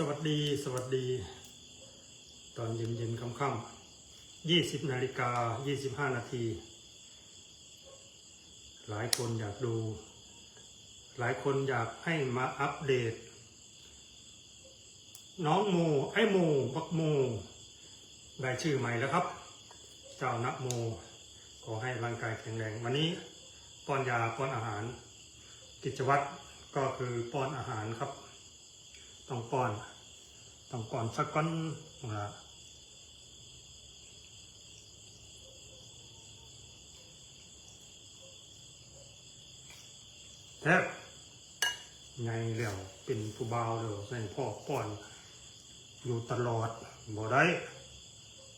สวัสดีสวัสดี ตอนเย็นเย็นๆค่ำๆยี่สิบนาฬิกายี่สิบห้านาที หลายคนอยากดู หลายคนอยากให้มาอัปเดต น้องโมไอโมบักโมได้ชื่อใหม่แล้วครับ เจ้านะโม ขอให้ร่างกายแข็งแรง วันนี้ป้อนยาป้อนอาหาร กิจวัตรก็คือป้อนอาหารครับ ต้องป้อนต้องป้อนสักก้อนนะแทบไงเหลี่ยวเป็นผู้บ่าวเด้อใส่พ่อป้อน อยู่ตลอดบ่ได้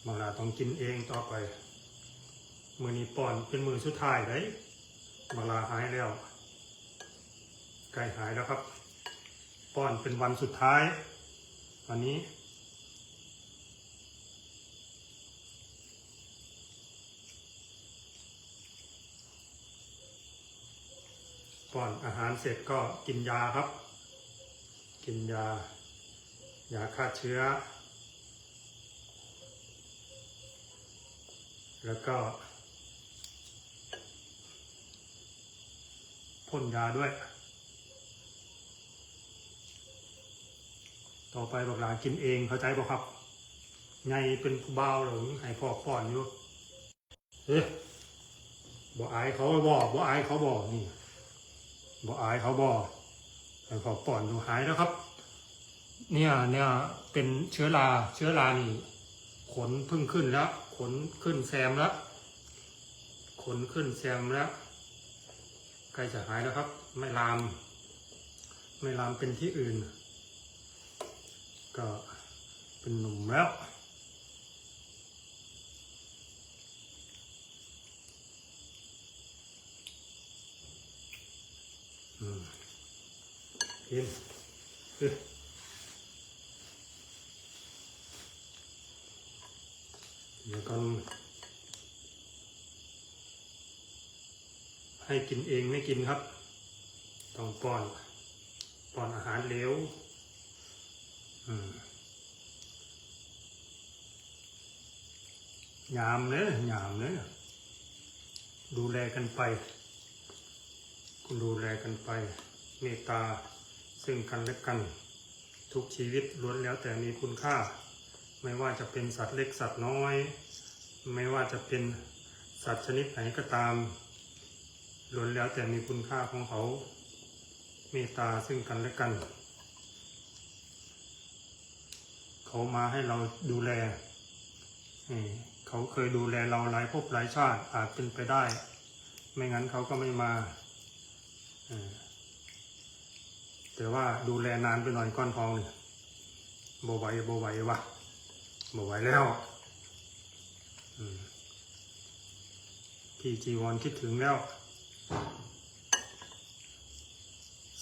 บางลาต้องกินเองต่อไปมือนี้ป้อนเป็นมือสุดท้ายได้บางลาหายแล้วใกล้หายแล้วครับ ป้อนเป็นวันสุดท้าย วันนี้ป้อนอาหารเสร็จก็กินยาครับ กินยา ยาฆ่าเชื้อ แล้วก็พ่นยาด้วย ต่อไปบอกหลานกินเองเข้าใจป่ะครับไงเป็นผู้บ่าวหรือให้พ่อป้อนอยู่เฮ้บ่อายเขาบอกบ่อายเขาบอกนี่บ่อายเขาบอกให้พ่อป้อนอยู่หายแล้วครับ เนี่ยเนี่ยเป็นเชื้อราเชื้อรานี่ขนพึ่งขึ้นแล้วขนขึ้นแซมแล้วขนขึ้นแซมแล้วใกล้จะหายแล้วครับ ไม่ลาม ไม่ลามเป็นที่อื่น ก็เป็นหนุ่มแล้ว อืมกินเฮ้ยเดี๋ยวก่อนให้กินเองไม่กินครับ ต้องป้อน ป้อนอาหารเหลว ยามเนอะยามเนอดูแลกันไป คุณดูแลกันไป เมตตาซึ่งกันและกัน ทุกชีวิตล้วนแล้วแต่มีคุณค่า ไม่ว่าจะเป็นสัตว์เล็กสัตว์น้อย ไม่ว่าจะเป็นสัตว์ชนิดไหนก็ตามล้วนแล้วแต่มีคุณค่าของเขา เมตตาซึ่งกันและกัน เขามาให้เราดูแลเขาเคยดูแลเราหลายภพหลายชาติอาจเป็นไปได้ ไม่งั้นเขาก็ไม่มาแต่ว่าดูแลนานไปหน่อยก้อนทองนี่โบไหวโบไหววะโบไหวแล้วพี่จีวรคิดถึงแล้ว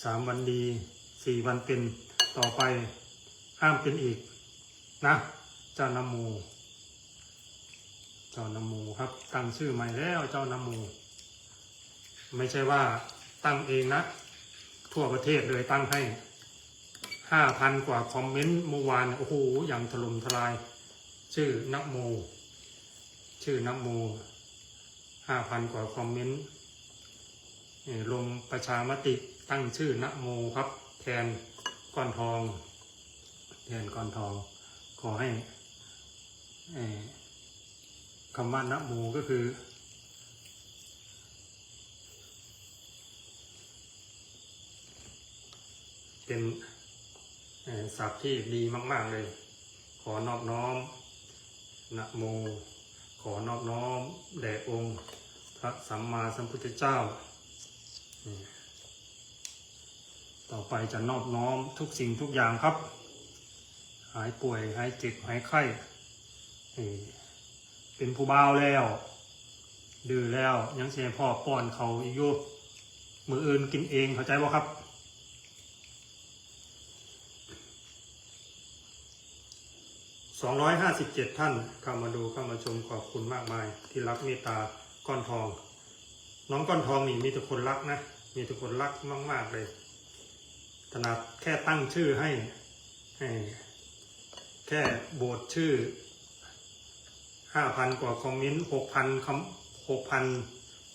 สามวันดีสี่วันเป็นต่อไปห้ามเป็นอีก นะเจ้านโมเจ้านโมครับ ตั้งชื่อใหม่แล้วเจ้านโมไม่ใช่ว่าตั้งเองนะ ทั่วประเทศเลยตั้งให้ห้าพันกว่าคอมเมนต์เมื่อวานโอ้โหอย่างถล่มทลาย ชื่อนโม ชื่อนโมห้าพันกว่าคอมเมนต์ลงประชามติตั้งชื่อนโมครับ แทนก้อนทอง แทนก้อนทอง อให้คำว่านะโมก็คือ เป็นศัพท์ที่ดีมาก ๆ เลย ขอนอบน้อมนะโม ขอนอบน้อม แด่องค์ พระสัมมาสัมพุทธเจ้า ต่อไปจะนอบน้อมทุกสิ่งทุกอย่างครับ หายป่วย หายเจ็บ หายไข้เป็นผู้บ่าวแล้ว ดื้อแล้วยังเสียพ่อป้อนเขาอีกอยู่มืออื่นกินเองเข้าใจบ่ครับ257ท่านเข้ามาดูเข้ามาชมขอบคุณมากมาย ที่รักเมตตาก้อนทอง น้องก้อนทองนี่มีแต่คนรักนะ มีแต่คนรักมาก ๆ เลยขนาดแค่ตั้งชื่อให้ให้ แค่โบสชื่อห้าพันกว่าคอมเมนต์หกพันคำหกพัน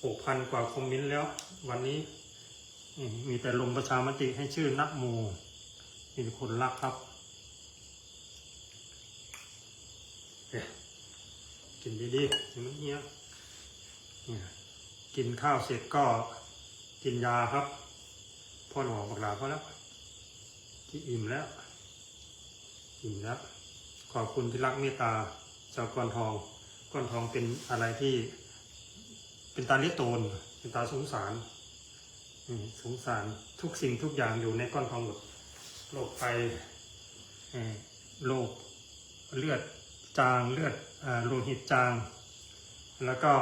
หกพันกว่าคอมเมนต์แล้ว วันนี้มีแต่ลงประชามติให้ชื่อนักโมมีคนรักครับกินดีๆอย่ามันเงี้ยเนี่ยกินข้าวเสร็จก็กินยาครับ พ่อหนอบอกลาพ่อแล้วที่อิ่มแล้วอิ่มแล้ว ขอบคุณที่รักเมตตาชาวก้อนทอง ก้อนทองเป็นอะไรที่ เป็นตาเลี้ยโตน เป็นตาสงสารสงสารทุกสิ่งทุกอย่างอยู่ในก้อนทองหมดโรคไตโรคเลือดจางเลือดโลหิตจาง แล้วก็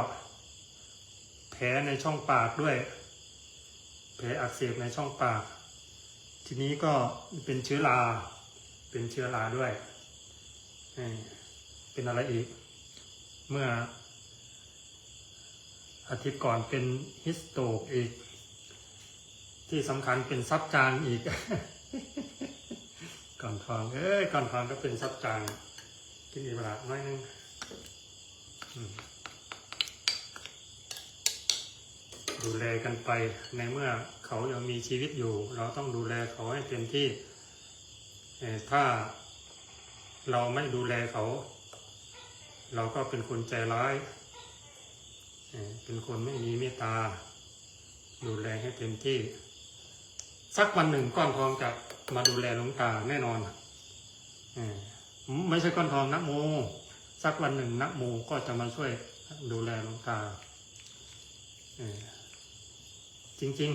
แผลในช่องปากด้วย แผลอักเสบในช่องปาก ทีนี้ก็เป็นเชื้อรา เป็นเชื้อราด้วย เป็นอะไรอีก เมื่อ อาทิตย์ก่อนเป็นฮิสโตกอีก ที่สำคัญเป็นซับจางอีก ก่อนทอง เอ้ย ก่อนทองก็เป็นซับจาง กินอีกเวลาน้อยนึงดูแลกันไปในเมื่อเขายังมีชีวิตอยู่ เราต้องดูแลเขาให้เต็มที่ถ้า เราไม่ดูแลเขา เราก็เป็นคนใจร้าย เป็นคนไม่มีเมตตา ดูแลให้เต็มที่ สักวันหนึ่งก้อนทองจะมาดูแลหลวงตาแน่นอนไม่ใช่ก้อนทองนักโม สักวันหนึ่งนักโมก็จะมาช่วยดูแลหลวงตาจริง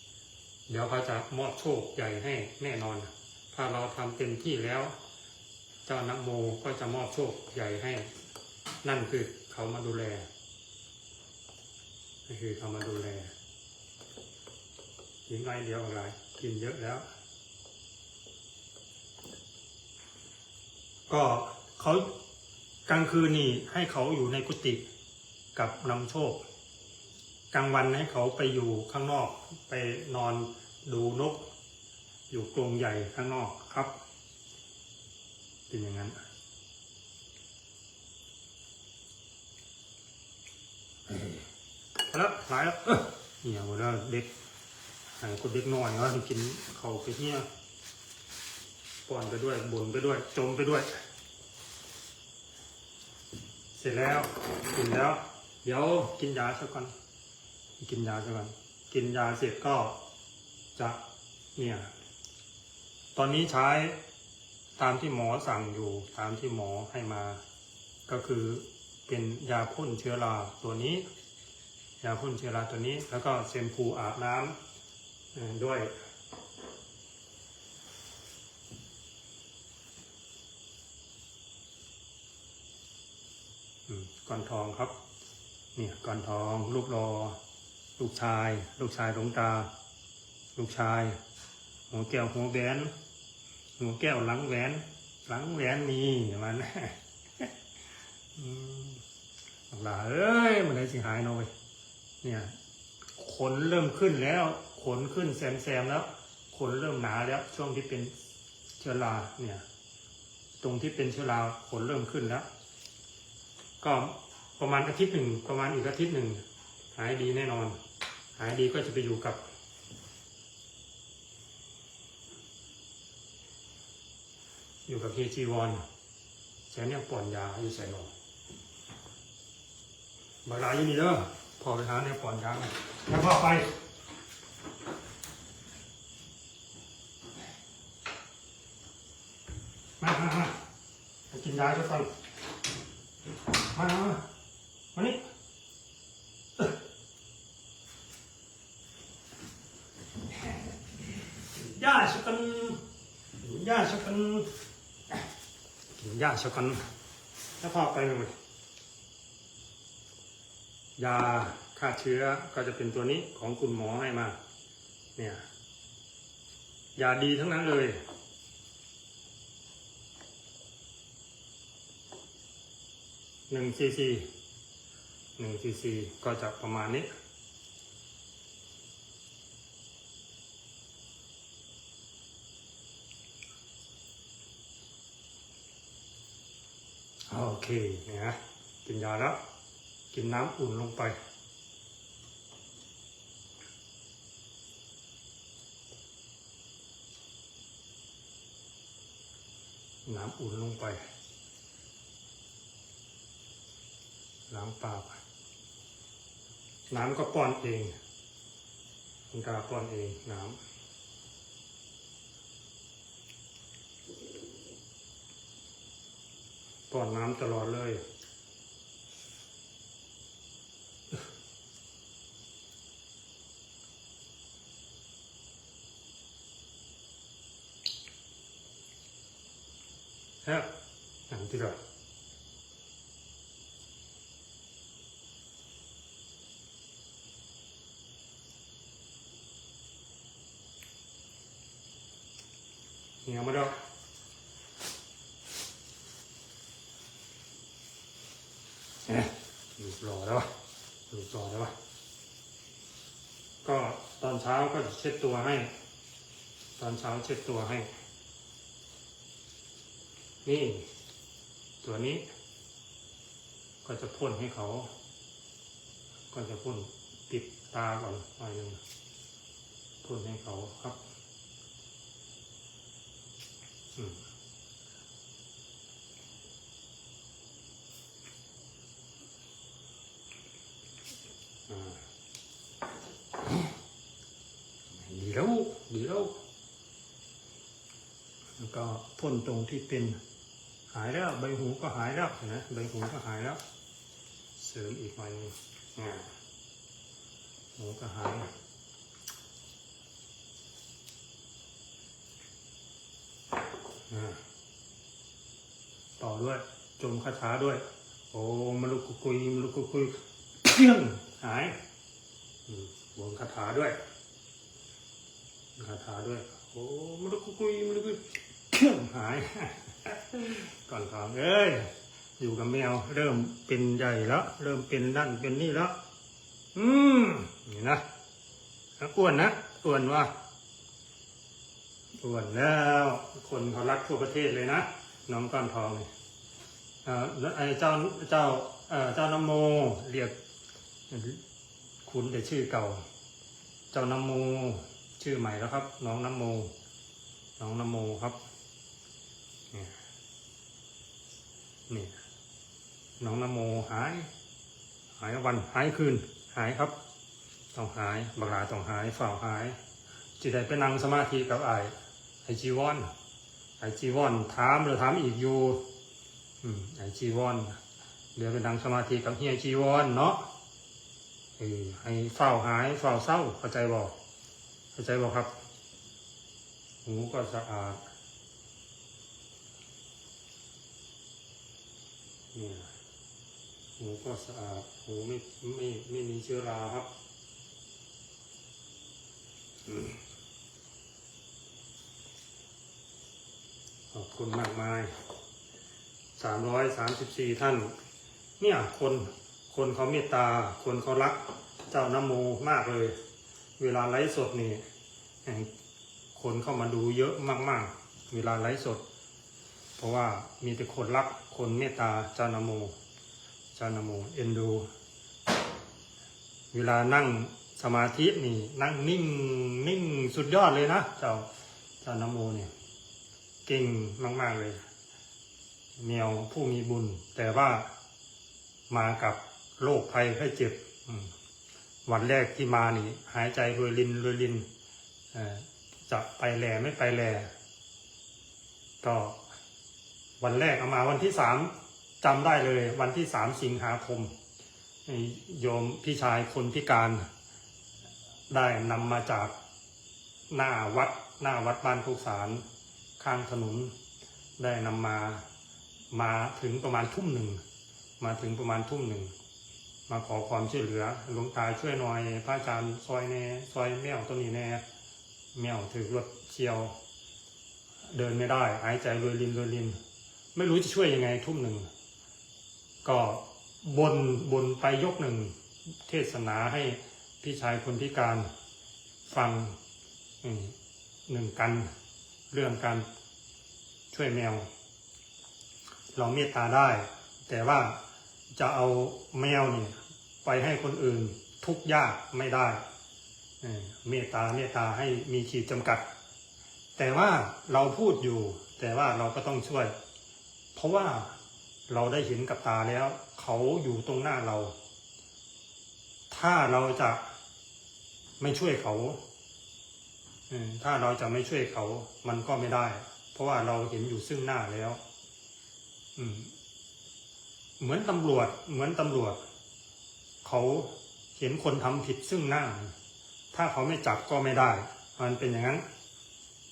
ๆ เดี๋ยวเขาจะมอบโชคใหญ่ให้แน่นอน ถ้าเราทำเต็มที่แล้ว จ้านักโมก็จะมอบโชคใหญ่ให้ นั่นคือเขามาดูแลก็คือเขามาดูแลกินน้อยเดียวอะไรกินเยอะแล้ว ก็เขากลางคืนนี่ให้เขาอยู่ในกุฏิกับนำโชค กลางวันให้เขาไปอยู่ข้างนอก ไปนอนดูนก อยู่กรงใหญ่ข้างนอกครับ เป็นอย่างนั้นเอาละหายแล้วเนี่ยหมดแล้วเด็กหายคนเด็กน้อยเนาะกินเขาไปเนี่ยป้อนไปด้วยบ่นไปด้วย จมไปด้วย เสร็จแล้วกินแล้ว เดี๋ยวกินยาสักก่อน กินยาสักก่อน กินยาเสร็จก็จะเนี่ย ตอนนี้ใช้ ตามที่หมอสั่งอยู่ตามที่หมอให้มา ก็คือเป็นยาพ่นเชื้อราตัวนี้ ยาพ่นเชื้อราตัวนี้ แล้วก็เซมพูอาบน้ำด้วยก้อนทองครับ เนี่ยก้อนทอง ลูกรอ ลูกชาย ลูกชายหลวงตา ลูกชาย หัวแก้วหัวแหวน หัวแก้วหลังแหวน หลังแหวนมีมันอืมบักหลาเอ้ยมันได้สิหายหน่อยเนี่ยขนเริ่มขึ้นแล้ว ขนขึ้นแซมแซมแล้ว ขนเริ่มหนาแล้ว ช่วงที่เป็นเชื้อราเนี่ย ตรงที่เป็นเชื้อราขนเริ่มขึ้นแล้ว ก็ประมาณอาทิตย์หนึ่งประมาณอีกอาทิตย์หนึ่งหายดีแน่นอน หายดีก็จะไปอยู่กับ อยู่กับเฮจีวอนแสนเนี่ยป่อนยาอยู่ใส่หนอบาลายอยู่นี่เด้อพอไปหาเนี่ยป่อนยาแล้วพ่อไปมามามาไปกินยาทุกคนมามามามานี่เอ้อยาสักกันยาสักกัน ยาสกันแล้วพอไปเลยยาฆ่าเชื้อก็จะเป็นตัวนี้ของคุณหมอให้มา เนี่ย ยาดีทั้งนั้นเลย หนึ่งซีซี หนึ่งซีซีก็จะประมาณนี้ โอ เคเนี่ยนะกินยาแล้ว กินน้ำอุ่นลงไป น้ำอุ่นลงไป ล้างปากน้ำก็ป้อนเองคุณตาป้อนเองน้ำ ป้อนน้ำตลอดเลย แซ่บหนังที่ไรเหนียวมาดอก นี่ยลูกหล่อแล้ววะลูกหล่อแล้ววะก็ตอนเช้าก็เช็ดตัวให้ ตอนเช้าเช็ดตัวให้ นี่ตัวนี้ ก็จะพ่นให้เขา ก็จะพ่นปิดตาก่อนหน่อยหนึ่งพ่นให้เขาครับ อืม ดีแล้วดีแล้วแล้วก็พ่นตรงที่เป็นหายแล้วใบหูก็หายแล้วนะใบหูก็หายแล้ว เสริมอีกหน่อยหนึงอ่าหูก็หายต่อด้วยจมคาถาด้วย โอ้มลุกกุกุยมลุกกุกุยเพี้ยงหายบวงคาถาด้วย คาถาด้วย โอ้มลุกกุกุยมลุกกุยเครื่องหาย ก่อนของเอ้ย อยู่กับแมว เริ่มเป็นใหญ่แล้ว เริ่มเป็นนั่นเป็นนี่แล้ว อืมนี่นะอ้วนนะอ้วนวะอ้วนแล้ว คนเขารักทั่วประเทศเลยนะ น้องก้อนทองเนี่ยอ่อแล้วไอ้เจ้าเจ้าเอ่อเจ้านโมเรียก คุณแต่ชื่อเก่า เจ้านโม ชื่อใหม่แล้วครับ น้องน้ำโม น้องน้ำโมครับเนี่ยนี่น้องน้ำโมหาย หายวันหายคืน หายครับ ต้องหายบักลาต้องหายฝ่าวหายจิตได้ไปนั่งสมาธิกับไอไอจีวอนไอจีวอนถามหรือถามอีกอยู่ไอจีวอนเดี๋ยวไปนั่งสมาธิกับเฮียจีวอนเนาะเออให้เฝ้าหายเฝ้าเศร้าเข้าใจบอก เข้าใจบอกครับ หูก็สะอาดเนี่ยหูก็สะอาด หูไม่ไม่ไม่มีเชื้อราครับอืมขอบคุณมากมายสามร้อยสามสิบสี่ท่าน เนี่ยคนคนเขาเมตตา คนเขารักเจ้าน้ำโมมากเลย เวลาไลฟ์สดนี่ แห่งคนเข้ามาดูเยอะมากๆ เวลาไลฟ์สด เพราะว่ามีแต่คนรักคนเมตตาจานะโมจานะโมเอ็นดู เวลานั่งสมาธินี่นั่งนิ่งนิ่งสุดยอดเลยนะ เจ้าจานะโมเนี่ยเก่งมาก ๆ เลยแมวผู้มีบุญ แต่ว่ามากับโรคภัยไข้เจ็บ วันแรกที่มานี่ หายใจรวยลินรวยลิน จะไปแลไม่ไปแล ก็วันแรกเอามาวันที่สามจำได้เลย วันที่สามสิงหาคม โยมพี่ชายคนพิการได้นำมาจากหน้าวัดหน้าวัดบ้านทุกสารข้างถนนได้นำมามาถึงประมาณทุ่มหนึ่ง มาถึงประมาณทุ่มหนึ่ง มาขอความช่วยเหลือหลวงตาช่วยหน่อย พระอาจารย์ซอยแน่ซอยแมวตัวนี้แน่ แมวถือรถเชียว เดินไม่ได้หายใจรวยรินรวยริน ไม่รู้จะช่วยยังไงทุ่มหนึ่ง ก็บนบนไปยกหนึ่ง เทศนาให้พี่ชายคนพิการฟังหนึ่งกัน เรื่องการช่วยแมว เราเมตตาได้ แต่ว่าจะเอาแมวนี่ไปให้คนอื่นทุกยากไม่ได้ เมตตาเมตตาให้มีขีดจำกัด แต่ว่าเราพูดอยู่ แต่ว่าเราก็ต้องช่วย เพราะว่าเราได้เห็นกับตาแล้ว เขาอยู่ตรงหน้าเรา ถ้าเราจะไม่ช่วยเขาถ้าเราจะไม่ช่วยเขา มันก็ไม่ได้ เพราะว่าเราเห็นอยู่ซึ่งหน้าแล้วเหมือนตำรวจ เหมือนตำรวจ เขาเห็นคนทำผิดซึ่งหน้า ถ้าเขาไม่จับก็ไม่ได้ มันเป็นอย่างนั้น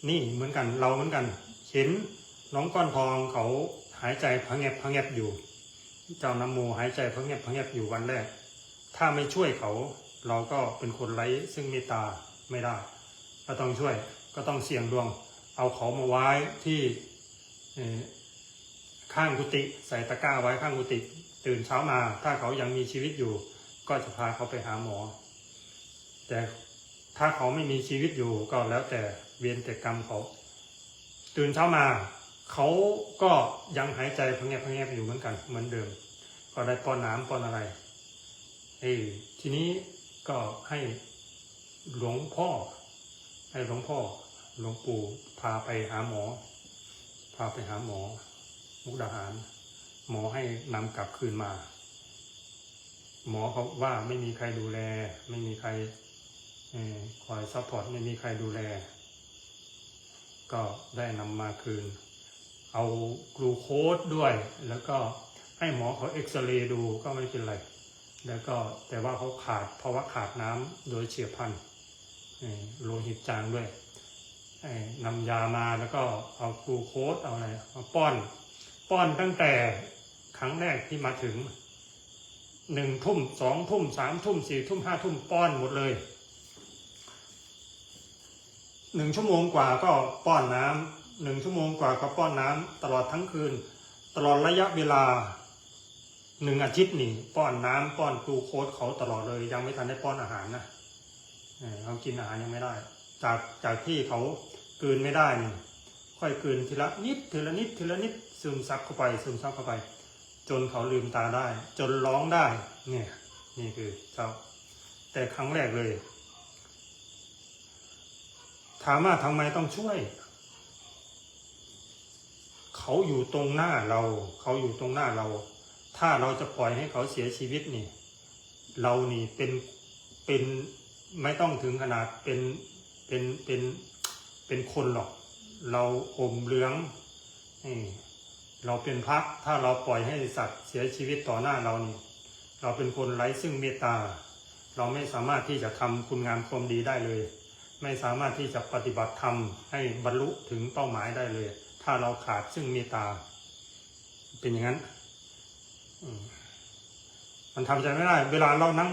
นี่เหมือนกันเราเหมือนกัน เห็นน้องก้อนทองเขาหายใจพังแงบพังแงบอยู่ เจ้าน้ำโมหายใจพังแงบพังแงบอยู่วันแรก ถ้าไม่ช่วยเขาเราก็เป็นคนไร้ซึ่งเมตตาไม่ได้ ก็ต้องช่วยก็ต้องเสี่ยงดวง เอาเขามาไว้ที่ข้างกุฏิใส่ตะกร้าไว้ข้างกุฏิตื่นเช้ามา ถ้าเขายังมีชีวิตอยู่ ก็จะพาเขาไปหาหมอ แต่ ถ้าเขาไม่มีชีวิตอยู่ก็แล้วแต่เวียนแต่กรรมเขา ตื่นเช้ามา เขาก็ยังหายใจพังแงบพังแงบอยู่เหมือนกัน เหมือนเดิม ก็ได้ป้อนน้ำป้อนอะไรเอ้ทีนี้ก็ให้หลวงพ่อ ให้หลวงพ่อหลวงปู่พาไปหาหมอ พาไปหาหมอ มุกดาหาร หมอให้นำกลับคืนมา หมอเขาว่าไม่มีใครดูแล ไม่มีใคร คอยซัพพอร์ตไม่มีใครดูแล ก็ได้นำมาคืน เอากลูโคสด้วย แล้วก็ให้หมอเขาเอ็กซเรย์ดูก็ไม่เป็นไร แล้วก็แต่ว่าเขาขาดเพราะว่าขาดน้ำโดยเฉียบพลันโลหิตจางด้วยนำยามาแล้วก็เอากลูโคสเอาอะไรมาป้อน ป้อนตั้งแต่ครั้งแรกที่มาถึงหนึ่งทุ่มสองทุ่มสามทุ่มสี่ทุ่มห้าทุ่มป้อนหมดเลย หนึ่งชั่วโมงกว่าก็ป้อนน้ำหนึ่งชั่วโมงกว่าก็ป้อนน้ำตลอดทั้งคืน ตลอดระยะเวลาหนึ่งอาทิตย์นี่ป้อนน้ำป้อนกลูโคสเขาตลอดเลย ยังไม่ทันได้ป้อนอาหารนะเออเขากินอาหารยังไม่ได้ จากจากที่เขากืนไม่ได้นี่ค่อยกืนทีละนิดทีละนิดทีละนิดซึมซับเข้าไป ซึมซับเข้าไป จนเขาลืมตาได้ จนร้องได้ เนี่ย นี่คือเจ้าแต่ครั้งแรกเลยามว่าทำไมต้องช่วย เขาอยู่ตรงหน้าเรา เขาอยู่ตรงหน้าเรา ถ้าเราจะปล่อยให้เขาเสียชีวิตนี่ เรานี่เป็นเป็นไม่ต้องถึงขนาดเป็นเป็นเป็นเป็นคนหรอก เราห่มเหลืองเราเป็นพระถ้าเราปล่อยให้สัตว์เสียชีวิตต่อหน้าเรานี่ เราเป็นคนไร้ซึ่งเมตตา เราไม่สามารถที่จะทำคุณงามความดีได้เลย ไม่สามารถที่จะปฏิบัติธรรมให้บรรลุถึงเป้าหมายได้เลย ถ้าเราขาดซึ่งเมตตา เป็นอย่างนั้นมันทำใจไม่ได้ เวลาเรานั่ง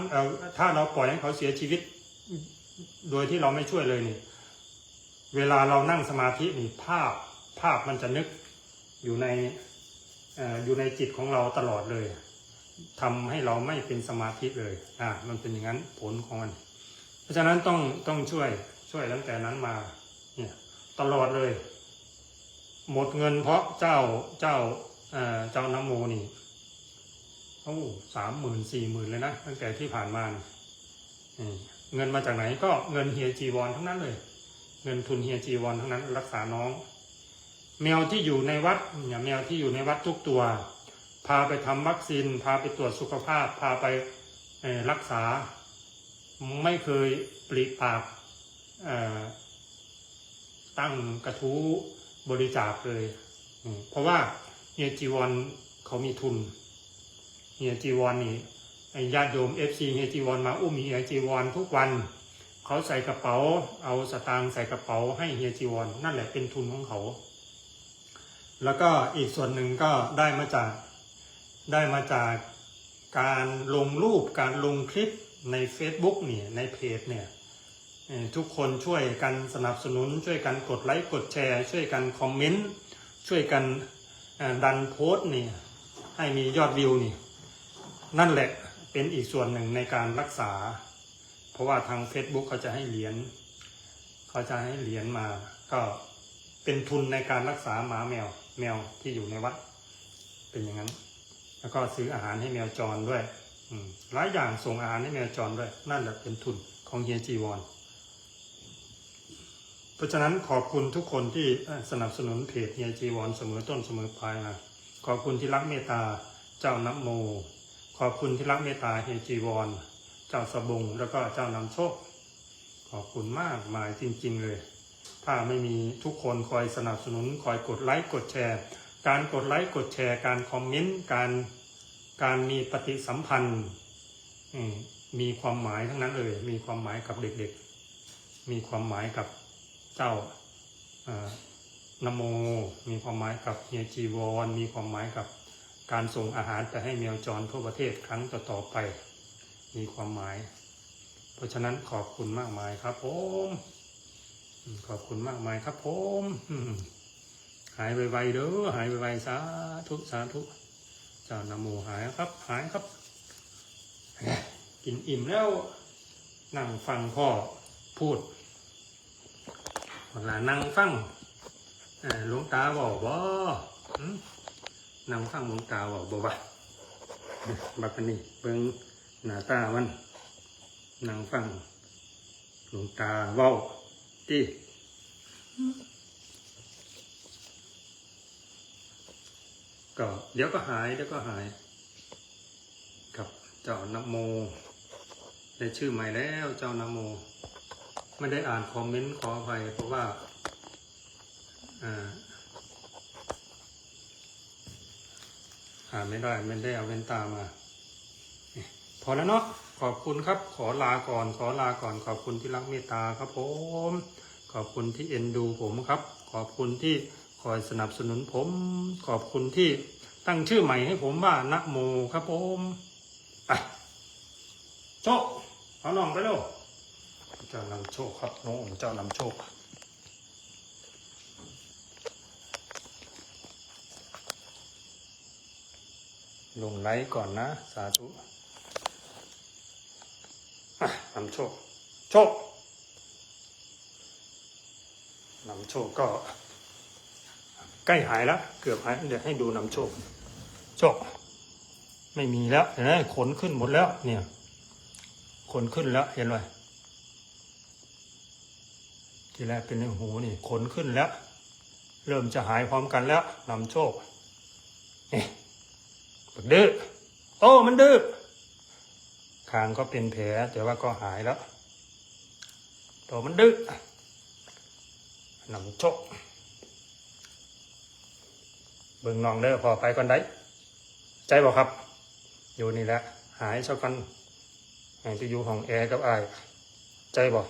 ถ้าเราปล่อยให้เขาเสียชีวิต โดยที่เราไม่ช่วยเลยนี่เวลาเรานั่งสมาธินี่ภาพภาพมันจะนึกอยู่ในอออยู่ในจิตของเราตลอดเลยทำให้เราไม่เป็นสมาธิเลยอ่ามันเป็นอย่างนั้นผลของมัน เพราะฉะนั้นต้องต้องช่วย ช่วยตั้งแต่นั้นมา เนี่ย ตลอดเลย หมดเงินเพราะเจ้าเจ้าเอ่อเจ้าน้ำโมนี่โอ้สามหมื่นสี่หมื่นเลยนะตั้งแต่ที่ผ่านมานเงินมาจากไหนก็เงินเฮียจีวอนทั้งนั้นเลย เงินทุนเฮียจีวอนทั้งนั้น รักษาน้อง แมวที่อยู่ในวัดเนี่ยแมวที่อยู่ในวัดทุกตัว พาไปทำวัคซีน พาไปตรวจสุขภาพ พาไปรักษา ไม่เคยปลีปาก ตั้งกระทู้บริจาคเลย เพราะว่าเฮียจีวอนเขามีทุนเฮียจีวอนนี่ญาติโยมเอฟซีเฮียจีวอนมาอุ้มเฮียจีวอนทุกวันเขาใส่กระเป๋า เอาสตางค์ใส่กระเป๋าให้เฮียจีวอนนั่นแหละเป็นทุนของเขา แล้วก็อีกส่วนหนึ่งก็ได้มาจากได้มาจากการลงรูปการลงคลิปใน Facebook เนี่ยในเพจเนี่ย ทุกคนช่วยกันสนับสนุน ช่วยกันกดไลค์กดแชร์ ช่วยกันคอมเมนต์ช่วยกันดันโพสต์นี่ให้มียอดวิวนี่ นั่นแหละเป็นอีกส่วนหนึ่งในการรักษา เพราะว่าทาง Facebook เขาจะให้เหรียญเขาจะให้เหรียญมา ก็เป็นทุนในการรักษาหมาแมวแมวที่อยู่ในวัด เป็นอย่างนั้น แล้วก็ซื้ออาหารให้แมวจรด้วยหลายอย่างส่งอาหารให้แมวจรด้วย นั่นแหละเป็นทุนของเฮียจีวอน เพราะฉะนั้นขอบคุณทุกคนที่สนับสนุนเพจเฮียจีวอนเสมอต้นเสมอปลายมาขอบคุณที่รักเมตตาเจ้านับโม ขอบคุณที่รักเมตตาเฮียจีวอนเจ้าสบงแล้วก็เจ้านำโชค ขอบคุณมากมายจริง ๆ เลย ถ้าไม่มีทุกคนคอยสนับสนุนคอยกดไลค์กดแชร์ การกดไลค์กดแชร์ การคอมเมนต์การการมีปฏิสัมพันธ์มมีความหมายทั้งนั้นเลย มีความหมายกับเด็กๆ มีความหมายกับ เจ้าเออนโมมีความหมายกับเฮียจีวร มีความหมายกับการส่งอาหารไปให้แมวจรทั่วประเทศครั้งต่อๆไป มีความหมาย เพราะฉะนั้นขอบคุณมากมายครับผมขอบคุณมากมายครับผมหายไวๆเด้อหายไวๆสาธุสาธุเจ้านโมหายครับ หายครับ กินอิ่มแล้วนั่งฟังพ่อพูด เวลานั่งฟังหลวงตาบอกบ่นั่งฟังหลวงตาบอกบ่บ่ะบักอันนี้เบิ่งหน้าตามันนั่งฟังหลวงตาเว้าที่ก็เดี๋ยวก็หายเดี๋ยวก็หาย กับเจ้านโมได้ชื่อใหม่แล้วเจ้านโม ไม่ได้อ่านคอมเมนต์ขออภัยเพราะว่าอ่าอ่านไม่ได้ไม่ได้เอาเว้นตามา พอแล้วเนาะขอบคุณครับ ขอลาก่อน ขอลาก่อน ขอบคุณที่รักเมตตาครับผม ขอบคุณที่เอ็นดูผมครับ ขอบคุณที่คอยสนับสนุนผม ขอบคุณที่ตั้งชื่อใหม่ให้ผมว่านะโมครับผมไปโชคเอาน้องไปเร็ว เจ้านำโชคครับน้องเจ้านำโชคลงไลค์ก่อนนะ สาธุนำโชค โชคนำโชคก็ ใกล้หายแล้ว เกือบหาย เดี๋ยวให้ดูนำโชค โชค ไม่มีแล้วเห็นไหมขนขึ้นหมดแล้ว เนี่ย ขนขึ้นแล้ว เห็นไหม ทีแรกเป็นในหูนี่ขนขึ้นแล้ว เริ่มจะหายพร้อมกันแล้วนำโชคเอ๊ะบักดื้อโอ้มันดื้อคางก็เป็นแผลแต่ว่าก็หายแล้วตัวมันดื้อนำโชคเบิ่งนองเด้อพอไปก่อนได้ ใจบอกครับ อยู่นี่แหละ หายเช่ากันให้ไปอยู่ห้องแอร์กับไอายใจบอก